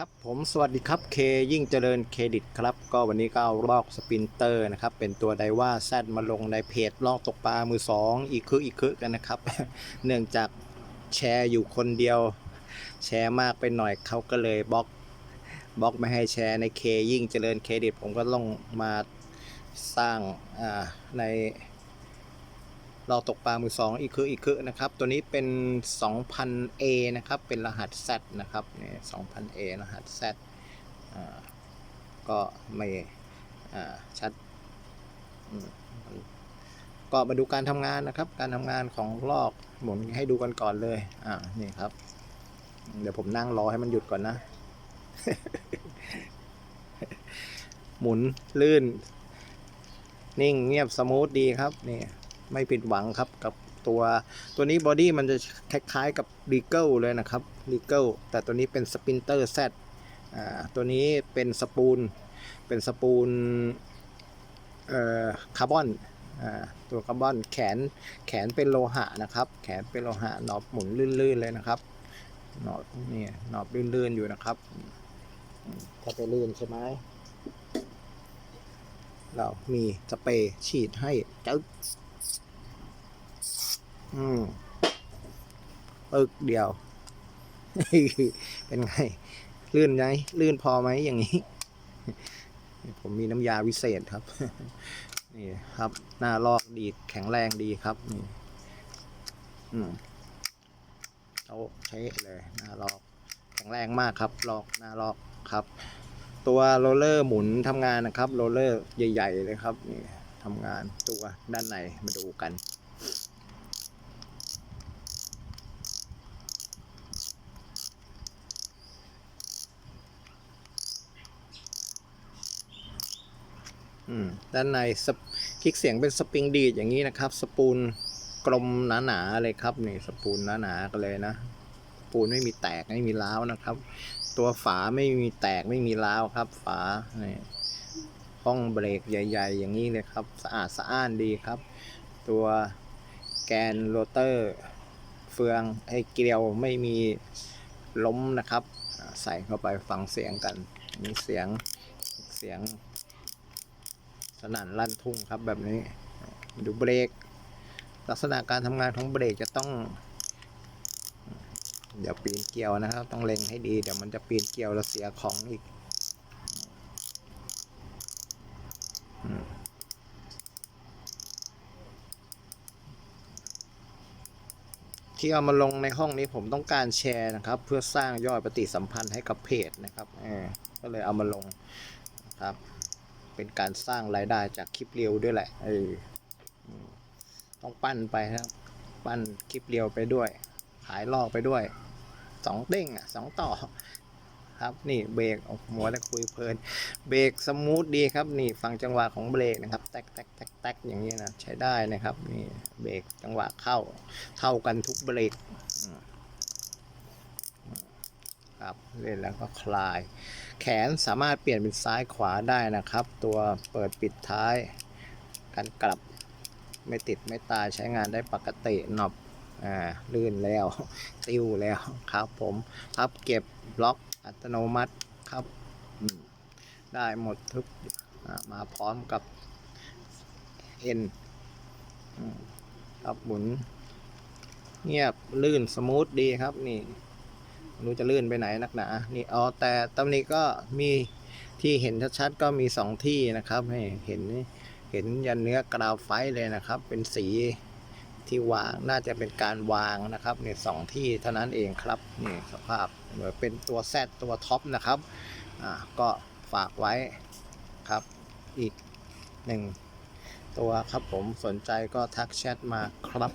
ครับผมสวัสดีครับเคยิ่งเจริญเครดิตครับ ก็วันนี้ก็เอาลอกสปินเตอร์นะครับ เป็นตัวไดว่าแซดมาลงในเพจลอกตกปลามือสองอีกคืออีกคือกันนะครับ เนื่องจากแชร์อยู่คนเดียว แชร์มากไปหน่อยเขาก็เลยบล็อกบล็อกไม่ให้แชร์ในเคยิ่งเจริญเครดิต ผมก็ลงมาสร้างใน เราตกปลามือสองอีกคืออีกคือนะครับ ตัวนี้เป็น 2000A นะครับ เป็นรหัส Z นะครับเนี่ย 2000A รหัส Z ก็ไม่ชัด ก็มาดูการทำงานนะครับ การทำงานของลอกหมุนให้ดูกันก่อนเลยอ่านี่ครับ เดี๋ยวผมนั่งรอให้มันหยุดก่อนนะ หมุนลื่น นิ่งเงียบสมูทดีครับนี่ ไม่ผิดหวังครับกับตัวตัวนี้บอดี้มันจะคล้ายๆกับรีเกิลเลยนะครับรีเกิลแต่ตัวนี้เป็นสปินเตอร์แซดตัวนี้เป็นสปูล เป็นสปูลคาร์บอนตัวคาร์บอนแขนแขนเป็นโลหะนะครับ แขนเป็นโลหะหนอบหมุนลื่นๆเลยนะครับหนอบนี่หนอบลื่นๆอยู่นะครับอืมถ้าไปลื่นใช่ไหมเรามีสเปรย์ฉีดให้เจ้า อืมปึกเดียว เป็นไง ลื่นไหมลื่นพอไหมอย่างนี้ ผมมีน้ำยาวิเศษครับ นี่ครับ หน้าลอกดีดแข็งแรงดีครับนี่อืมเอาใช้เลยหน้าลอก แข็งแรงมากครับ ลอกหน้าลอกครับ ตัวโรลเลอร์หมุนทำงานนะครับ โรลเลอร์ใหญ่ ๆ เลยครับ นี่ทำงานตัวด้านในมาดูกัน ด้านในคลิกเสียงเป็นสปริงดีดอย่างนี้นะครับ สปูลกลมหนาๆเลยครับนี่สปูลหนาๆกันเลยนะสปูลไม่มีแตกไม่มีร้าวนะครับ ตัวฝาไม่มีแตกไม่มีร้าวครับ ฝานี่ห้องเบรกใหญ่ ๆ อย่างนี้เลยครับ สะอาดสะอ้านดีครับ ตัวแกนโรเตอร์ เฟืองไอ้เกลียวไม่มีล้มนะครับ ใส่เข้าไปฟังเสียงกันมีเสียงเสียง สนั่นลั่นทุ่งครับแบบนี้ ดูเบรก ลักษณะการทำงานของเบรกจะต้อง เดี๋ยวปีนเกลียวนะครับ ต้องเล็งให้ดี เดี๋ยวมันจะปีนเกลียวแล้วเสียของอีกที่เอามาลงในห้องนี้ผมต้องการแชร์นะครับ เพื่อสร้างยอดปฏิสัมพันธ์ให้กับเพจนะครับเออก็เลยเอามาลงครับ เป็นการสร้างรายได้จากคลิปเรียวด้วยแหละเอออืมต้องปั้นไปครับ ปั้นคลิปเรียวไปด้วย ขายลอกไปด้วยสองเด้งอะสองต่อครับนี่เบรกโอ้โหมัวแต่คุยเพลิน เบรกสมูทดีครับนี่ฟังจังหวะของเบรกนะครับแตกแตกแตกแตกอย่างนี้นะใช้ได้นะครับนี่เบรกจังหวะเข้าเท่ากันทุกเบรกอืม ครับเล่นแล้วก็คลาย แขนสามารถเปลี่ยนเป็นซ้ายขวาได้นะครับ ตัวเปิดปิดท้ายการกลับไม่ติดไม่ตายใช้งานได้ปกติหนอบอ่าลื่นแล้ว ติ้วแล้วครับผมพับเก็บบล็อกอัตโนมัติครับ ได้หมดทุกมาพร้อมกับเอ็นครับหมุน เงียบลื่นสมูทดีครับนี่ รู้จะลื่นไปไหนนักหนา นี่อ๋อแต่ตำนี้ก็มีที่เห็นชัดๆก็มีสองที่นะครับให้เห็นเห็นยันเนื้อกราวไฟเลยนะครับ เป็นสีที่วางน่าจะเป็นการวางนะครับเนี่ยสองที่เท่านั้นเองครับนี่สภาพเหมือนเป็นตัวแซดตัวท็อปนะครับอ่าก็ฝากไว้ครับอีกหนึ่งตัวครับผมสนใจก็ทักแชทมาครับ